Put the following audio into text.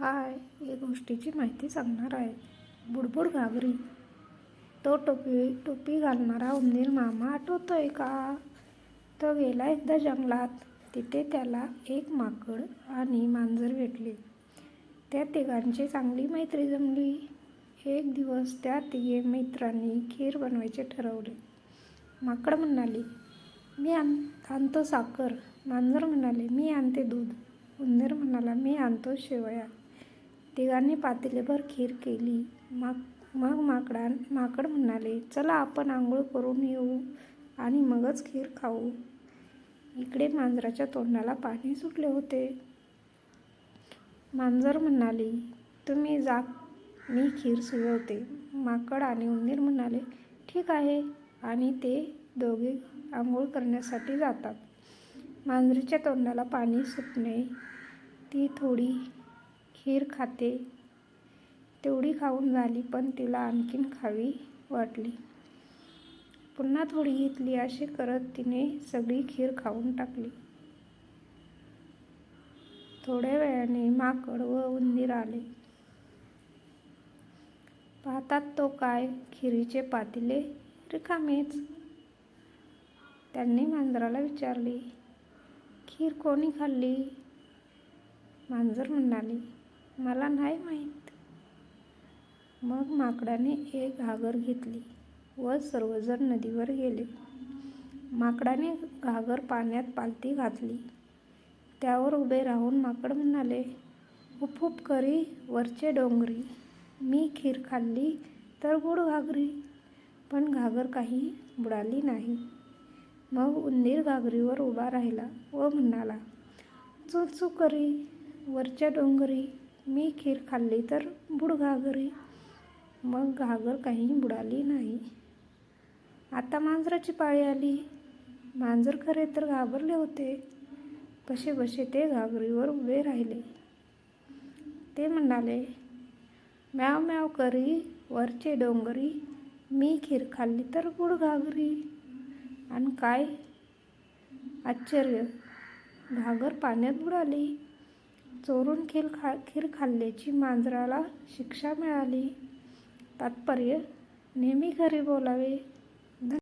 हाय या गोष्टीची माहिती सांगणार आहे. बुडबुड घागरी तो टोपी टोपी घालणारा उंदीर मामा आठवतोय का? तो गेला एकदा जंगलात. तिथे त्याला एक माकड आणि मांजर भेटले. त्या तिघांची चांगली मैत्री जमली. एक दिवस त्या तिघे मित्रांनी खीर बनवायचे ठरवले. माकड म्हणाली मी आण आणतो साखर. मांजर म्हणाले मी आणते दूध. उंदीर म्हणाला मी आणतो शेवया. तिघांनी पातेलेभर खीर केली. माक मग माकडा माकड म्हणाले चला आपण आंघोळ करून येऊ आणि मगच खीर खाऊ. इकडे मांजराच्या तोंडाला पाणी सुटले होते. मांजर म्हणाली तुम्ही जा मी खीर सुजवते माकड आणि उंदीर म्हणाले ठीक आहे. आणि ते दोघे आंघोळ करण्यासाठी जातात. मांजरीच्या तोंडाला पाणी सुटणे ती थोडी खीर खाते. तेवढी खाऊन झाली पण तिला आणखीन खावी वाटली. पुन्हा थोडी घेतली असे करत तिने सगळी खीर खाऊन टाकली. थोड्या वेळाने माकड व उंदीर आले. पाहतात तो काय? खिरीचे पातिले? रिकामेच त्यांनी मांजराला विचारली खीर कोणी खाल्ली? मांजर म्हणाली मला नाही माहीत. मग माकडाने एक घागर घेतली व सर्वजण नदीवर गेले. माकडाने घागर पाण्यात पालती घातली. त्यावर उभे राहून माकड म्हणाले हुप करी वरचे डोंगरी. मी खीर खाल्ली तर गुड घागरी पण घागर काही बुडाली नाही. मग उंदीर घागरीवर उभा राहिला व म्हणाला चुचू करी वरच्या डोंगरी मी खीर खाल्ली तर बुड घागरी. मग घागर काही बुडाली नाही. आता मांजराची पाळी आली. मांजर खरे तर घाबरले होते. कसे बसे ते घागरीवर उभे राहिले. ते म्हणाले म्याव म्याव करी वरचे डोंगरी. मी खीर खाल्ली तर गुड घागरी. आणि काय? आश्चर्य. घागर पाण्यात बुडाली. चोरून खीर खा खीर खाल्ल्याची मांजराला शिक्षा मिळाली. तात्पर्य नेहमी घरी बोलावे.